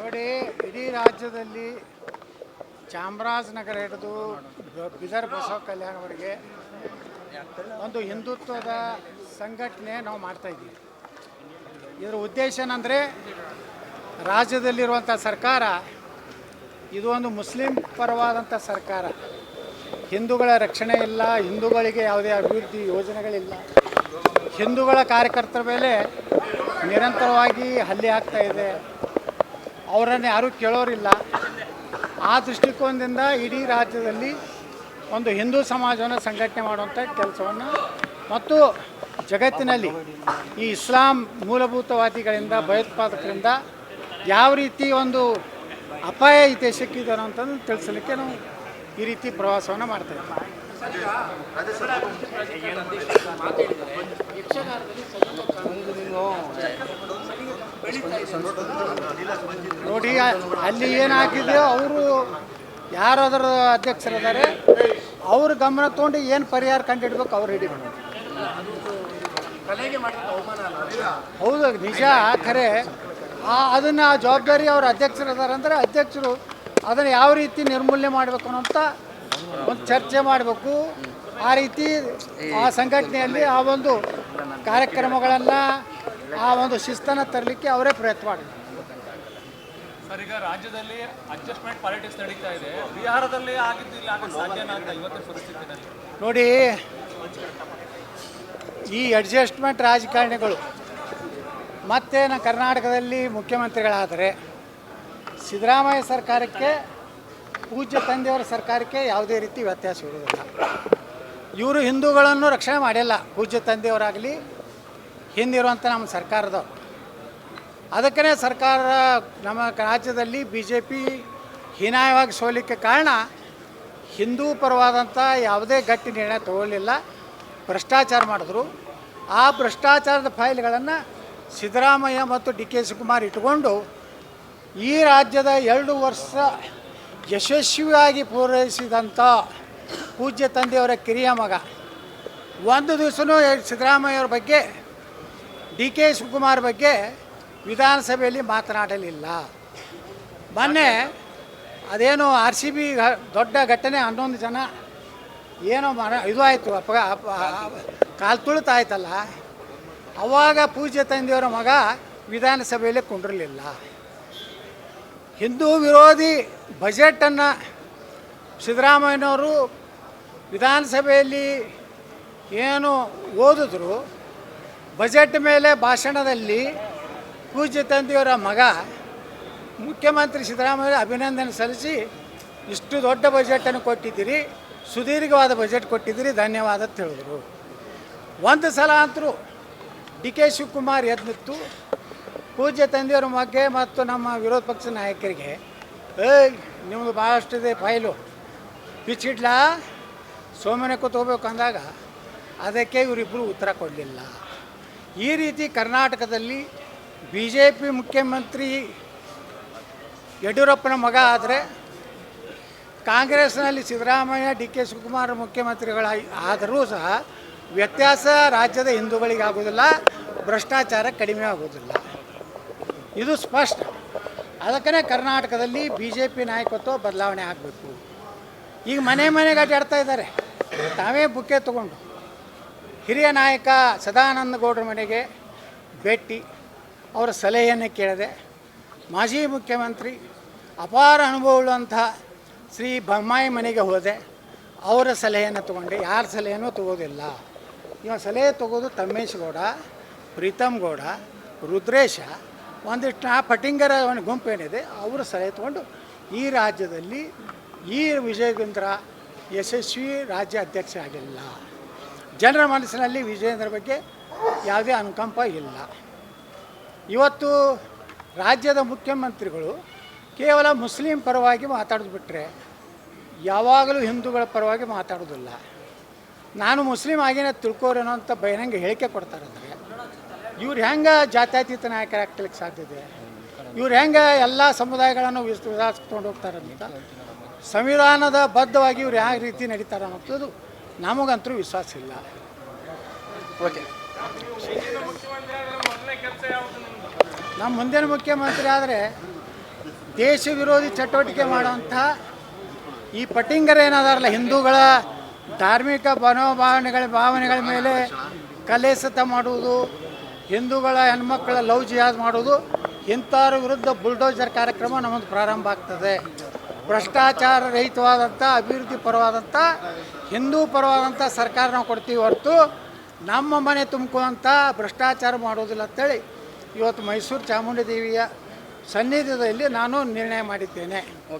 ನೋಡಿ, ಇಡೀ ರಾಜ್ಯದಲ್ಲಿ ಚಾಮರಾಜನಗರ ಹಿಡಿದು ಬಿದರ್ ಬಸವ ಕಲ್ಯಾಣವರೆಗೆ ಒಂದು ಹಿಂದುತ್ವದ ಸಂಘಟನೆ ನಾವು ಮಾಡ್ತಾ ಇದ್ದೀವಿ. ಇದರ ಉದ್ದೇಶ ಏನಂದರೆ ರಾಜ್ಯದಲ್ಲಿರುವಂಥ ಸರ್ಕಾರ, ಇದು ಒಂದು ಮುಸ್ಲಿಂ ಪರವಾದಂಥ ಸರ್ಕಾರ. ಹಿಂದೂಗಳ ರಕ್ಷಣೆ ಇಲ್ಲ, ಹಿಂದೂಗಳಿಗೆ ಯಾವುದೇ ಅಭಿವೃದ್ಧಿ ಯೋಜನೆಗಳಿಲ್ಲ. ಹಿಂದೂಗಳ ಕಾರ್ಯಕರ್ತರ ಮೇಲೆ ನಿರಂತರವಾಗಿ ಹಲ್ಲೆ ಆಗ್ತಾ ಇದೆ. ಅವರನ್ನು ಯಾರೂ ಕೇಳೋರಿಲ್ಲ. ಆ ದೃಷ್ಟಿಕೋನದಿಂದ ಇಡೀ ರಾಜ್ಯದಲ್ಲಿ ಒಂದು ಹಿಂದೂ ಸಮಾಜವನ್ನು ಸಂಘಟನೆ ಮಾಡುವಂಥ ಕೆಲಸವನ್ನು ಮತ್ತು ಜಗತ್ತಿನಲ್ಲಿ ಈ ಇಸ್ಲಾಂ ಮೂಲಭೂತವಾದಿಗಳಿಂದ, ಭಯೋತ್ಪಾದಕರಿಂದ ಯಾವ ರೀತಿ ಒಂದು ಅಪಾಯ ಈ ದೇಶಕ್ಕಿದೆ ಅಂತಂದು ತಿಳಿಸಲಿಕ್ಕೆ ನಾವು ಈ ರೀತಿ ಪ್ರವಾಸವನ್ನು ಮಾಡ್ತಾ ಇದ್ದೀವಿ. ನೋಡಿ ಅಲ್ಲಿ ಏನಾಗಿದೆಯೋ ಅವರು ಯಾರು ಅದರ ಅಧ್ಯಕ್ಷರಿದ್ದಾರೆ, ಅವ್ರ ಗಮನ ತೊಗೊಂಡು ಏನು ಪರಿಹಾರ ಕಂಡುಹಿಡ್ಬೇಕು ಅವ್ರು ಹಿಡಿ ಹೌದ, ನಿಜ ಖರೆ ಅದನ್ನು ಜವಾಬ್ದಾರಿ ಅವ್ರ ಅಧ್ಯಕ್ಷರಿದ್ದಾರೆ ಅಂದರೆ ಅಧ್ಯಕ್ಷರು ಅದನ್ನು ಯಾವ ರೀತಿ ನಿರ್ಮೂಲನೆ ಮಾಡಬೇಕು ಅನ್ನೋಂಥ ಒಂದು ಚರ್ಚೆ ಮಾಡಬೇಕು. ಆ ರೀತಿ ಆ ಸಂಘಟನೆಯಲ್ಲಿ ಆ ಒಂದು ಕಾರ್ಯಕ್ರಮಗಳನ್ನು ಆ ಒಂದು ಶಿಸ್ತನ್ನು ತರಲಿಕ್ಕೆ ಅವರೇ ಪ್ರಯತ್ನ ಮಾಡಿದ್ರು. ಸರ್ ಈಗ ರಾಜ್ಯದಲ್ಲಿ ಅಡ್ಜಸ್ಟ್ಮೆಂಟ್ ಪಾಲಿಟಿಕ್ಸ್ ನಡೀತಾ ಇದೆ. ಬಿಹಾರದಲ್ಲಿ ಆಗಿದ್ದಿಲ್ಲ ಆಗಕ್ಕೆ ಸಾಧ್ಯನಾ ಅಂತ ಇವತ್ತಿನ ಪರಿಸ್ಥಿತಿನಲ್ಲಿ ನೋಡಿ ಈ ಅಡ್ಜಸ್ಟ್ಮೆಂಟ್ ರಾಜಕಾರಣಿಗಳು ಮತ್ತೆ ನಮ್ಮ ಕರ್ನಾಟಕದಲ್ಲಿ ಮುಖ್ಯಮಂತ್ರಿಗಳಾದರೆ ಸಿದ್ದರಾಮಯ್ಯ ಸರ್ಕಾರಕ್ಕೆ ಪೂಜ್ಯ ತಂದೆಯವರ ಸರ್ಕಾರಕ್ಕೆ ಯಾವುದೇ ರೀತಿ ವ್ಯತ್ಯಾಸ ಇರುವುದಿಲ್ಲ. ಇವರು ಹಿಂದೂಗಳನ್ನು ರಕ್ಷಣೆ ಮಾಡಿಲ್ಲ, ಪೂಜ್ಯ ತಂದೆಯವರಾಗಲಿ ಹಿಂದಿರುವಂಥ ನಮ್ಮ ಸರ್ಕಾರದವರು. ಅದಕ್ಕೇ ಸರ್ಕಾರ ನಮ್ಮ ರಾಜ್ಯದಲ್ಲಿ ಬಿ ಜೆ ಪಿ ಹೀನಾಯವಾಗಿ ಸೋಲಿಕ್ಕೆ ಕಾರಣ ಹಿಂದೂ ಪರವಾದಂಥ ಯಾವುದೇ ಗಟ್ಟಿ ನಿರ್ಣಯ ತಗೊಳ್ಳಲಿಲ್ಲ ಭ್ರಷ್ಟಾಚಾರ ಮಾಡಿದ್ರು. ಆ ಭ್ರಷ್ಟಾಚಾರದ ಫೈಲ್ಗಳನ್ನು ಸಿದ್ದರಾಮಯ್ಯ ಮತ್ತು ಡಿ ಕೆ ಶಿವಕುಮಾರ್ ಇಟ್ಟುಕೊಂಡು ಈ ರಾಜ್ಯದ ಎರಡು ವರ್ಷ ಯಶಸ್ವಿಯಾಗಿ ಪೂರೈಸಿದಂಥ ಪೂಜ್ಯ ತಂದೆಯವರ ಕಿರಿಯ ಮಗ. ಒಂದು ದಿವಸನೂ ಸಿದ್ದರಾಮಯ್ಯವ್ರ ಬಗ್ಗೆ ಡಿ ಕೆ ಶಿವಕುಮಾರ್ ಬಗ್ಗೆ ವಿಧಾನಸಭೆಯಲ್ಲಿ ಮಾತನಾಡಲಿಲ್ಲ. ಮೊನ್ನೆ ಅದೇನು ಆರ್ ಸಿ ಬಿ ದೊಡ್ಡ ಘಟನೆ, ಹನ್ನೊಂದು ಜನ ಏನೋ ಮರ ಇದು ಆಯಿತು ಅಪ ಕಾಲು ತುಳಿತಾಯ್ತಲ್ಲ. ಅವಾಗ ಪೂಜ್ಯ ತಂದೆಯವರ ಮಗ ವಿಧಾನಸಭೆಯಲ್ಲಿ ಕುಂಡಿರಲಿಲ್ಲ. ಹಿಂದೂ ವಿರೋಧಿ ಬಜೆಟನ್ನು ಸಿದ್ದರಾಮಯ್ಯನವರು ವಿಧಾನಸಭೆಯಲ್ಲಿ ಏನು ಓದಿದ್ರು, ಬಜೆಟ್ ಮೇಲೆ ಭಾಷಣದಲ್ಲಿ ಪೂಜ್ಯ ತಂದೆಯವರ ಮಗ ಮುಖ್ಯಮಂತ್ರಿ ಸಿದ್ದರಾಮಯ್ಯ ಅಭಿನಂದನೆ ಸಲ್ಲಿಸಿ, ಇಷ್ಟು ದೊಡ್ಡ ಬಜೆಟನ್ನು ಕೊಟ್ಟಿದ್ದೀರಿ, ಸುದೀರ್ಘವಾದ ಬಜೆಟ್ ಕೊಟ್ಟಿದ್ದೀರಿ, ಧನ್ಯವಾದ ಅಂತ ಹೇಳಿದರು. ಒಂದು ಸಲ ಅಂತರೂ ಡಿ ಕೆ ಶಿವಕುಮಾರ್ ಎದ್ದಿತ್ತು ಪೂಜ್ಯ ತಂದೆಯವ್ರ ಬಗ್ಗೆ ಮತ್ತು ನಮ್ಮ ವಿರೋಧ ಪಕ್ಷ ನಾಯಕರಿಗೆ, ಏಯ್ ನಿಮ್ಮದು ಭಾಳಷ್ಟಿದೆ ಫೈಲು. ಬಿಚ್ಚಿಡ್ಲಾ ಸೋಮನೆ ಕೂತ್ಕೋಬೇಕು ಅಂದಾಗ ಅದಕ್ಕೆ ಇವರಿಬ್ಬರು ಉತ್ತರ ಕೊಡಲಿಲ್ಲ. ಈ ರೀತಿ ಕರ್ನಾಟಕದಲ್ಲಿ ಬಿ ಜೆ ಪಿ ಮುಖ್ಯಮಂತ್ರಿ ಯಡಿಯೂರಪ್ಪನ ಮಗ ಆದರೆ ಕಾಂಗ್ರೆಸ್ನಲ್ಲಿ ಸಿದ್ದರಾಮಯ್ಯ, ಡಿ ಕೆ ಶಿವಕುಮಾರ್ ಮುಖ್ಯಮಂತ್ರಿಗಳಾಗಿ ಆದರೂ ಸಹ ವ್ಯತ್ಯಾಸ ರಾಜ್ಯದ ಹಿಂದೂಗಳಿಗೆ ಆಗೋದಿಲ್ಲ ಭ್ರಷ್ಟಾಚಾರ ಕಡಿಮೆ ಆಗೋದಿಲ್ಲ ಇದು ಸ್ಪಷ್ಟ. ಅದಕ್ಕೇ ಕರ್ನಾಟಕದಲ್ಲಿ ಬಿ ಜೆ ಪಿ ನಾಯಕತ್ವ ಬದಲಾವಣೆ ಆಗಬೇಕು. ಈಗ ಮನೆ ಮನೆಗೆ ಅಡ್ಡಾಡ್ತಾ ಇದ್ದಾರೆ. ತಾವೇ ಬುಕ್ಕೆ ತಗೊಂಡು. ಹಿರಿಯ ನಾಯಕ ಸದಾನಂದ ಗೌಡರ ಮನೆಗೆ ಭೇಟಿ. ಅವರ ಸಲಹೆಯನ್ನು ಕೇಳಿದೆ. ಮಾಜಿ ಮುಖ್ಯಮಂತ್ರಿ ಅಪಾರ ಅನುಭವವುಳ್ಳಂಥ ಶ್ರೀ ಬೊಮ್ಮಾಯಿ ಮನೆಗೆ ಹೋದೆ. ಅವರ ಸಲಹೆಯನ್ನು ತಗೊಂಡೆ. ಯಾರ ಸಲಹೆನೂ ತಗೋದಿಲ್ಲ. ಇವ ಸಲಹೆ ತಗೋದು ತಮ್ಮೇಶ್ ಗೌಡ, ಪ್ರೀತಮ್ ಗೌಡ, ರುದ್ರೇಶ ಒಂದಿಷ್ಟು ಆ ಪಟಿಂಗರ ಒಂದು ಗುಂಪು ಏನಿದೆ ಅವರು ಸಲಹೆ ತಗೊಂಡು ಈ ರಾಜ್ಯದಲ್ಲಿ ಈ ವಿಜಯೇಂದ್ರ ಯಶಸ್ವಿ ರಾಜ್ಯ ಅಧ್ಯಕ್ಷ ಆಗಿಲ್ಲ. ಜನರ ಮನಸ್ಸಿನಲ್ಲಿ ವಿಜಯೇಂದ್ರ ಬಗ್ಗೆ ಯಾವುದೇ ಅನುಕಂಪ ಇಲ್ಲ. ಇವತ್ತು ರಾಜ್ಯದ ಮುಖ್ಯಮಂತ್ರಿಗಳು ಕೇವಲ ಮುಸ್ಲಿಂ ಪರವಾಗಿ ಮಾತಾಡೋದು ಬಿಟ್ಟರೆ ಯಾವಾಗಲೂ ಹಿಂದೂಗಳ ಪರವಾಗಿ ಮಾತಾಡೋದಿಲ್ಲ. ನಾನು ಮುಸ್ಲಿಂ ಆಗಿನ ತಿಳ್ಕೋರೇನೋ ಅಂತ ಬಹಿರಂಗ ಹೇಳಿಕೆ ಕೊಡ್ತಾರೆ ಅಂದರೆ ಇವ್ರು ಹೆಂಗೆ ಜಾತ್ಯತೀತ ಸಾಧ್ಯ ಇದೆ? ಇವ್ರು ಹೆಂಗೆ ಎಲ್ಲ ಸಮುದಾಯಗಳನ್ನು ವಿಸ್ ವಿಧಾಸ್ಕೊಂಡು ಹೋಗ್ತಾರೆ ಅಂತ. ಸಂವಿಧಾನದ ಬದ್ಧವಾಗಿ ಇವ್ರು ಯಾವ ರೀತಿ ನಡೀತಾರೆ ಅನ್ನೋದು ನಮಗಂತೂ ವಿಶ್ವಾಸ ಇಲ್ಲ. ಓಕೆ. ನಮ್ಮ ಮುಂದಿನ ಮುಖ್ಯಮಂತ್ರಿ ಆದರೆ ದೇಶ ವಿರೋಧಿ ಚಟುವಟಿಕೆ ಮಾಡುವಂಥ ಈ ಪಟ್ಟಿಂಗರ್ ಏನಾದಾರಲ್ಲ ಹಿಂದೂಗಳ ಧಾರ್ಮಿಕ ಮನೋಭಾವನೆಗಳ ಭಾವನೆಗಳ ಮೇಲೆ ಕಲೆಸತ ಮಾಡುವುದು ಹಿಂದೂಗಳ ಹೆಣ್ಮಕ್ಳ ಲವ್ ಜಿಹಾದ್ ಮಾಡೋದು ಇಂಥವ್ರ ವಿರುದ್ಧ ಬುಲ್ಡೋಜರ್ ಕಾರ್ಯಕ್ರಮ ನಮ್ಮದು ಪ್ರಾರಂಭ ಆಗ್ತದೆ. ಭ್ರಷ್ಟಾಚಾರ ರಹಿತವಾದಂಥ, ಅಭಿವೃದ್ಧಿ ಪರವಾದಂಥ, ಹಿಂದೂ ಪರವಾದಂಥ ಸರ್ಕಾರ ನಾವು ಕೊಡ್ತೀವಿ ಹೊರತು ನಮ್ಮ ಮನೆ ತುಂಬ್ಕೊಂತ ಭ್ರಷ್ಟಾಚಾರ ಮಾಡೋದಿಲ್ಲ ಅಂತೇಳಿ ಇವತ್ತು ಮೈಸೂರು ಚಾಮುಂಡಿ ದೇವಿಯ ಸನ್ನಿಧಿಯಲ್ಲಿ ನಾನು ನಿರ್ಣಯ ಮಾಡಿದ್ದೇನೆ.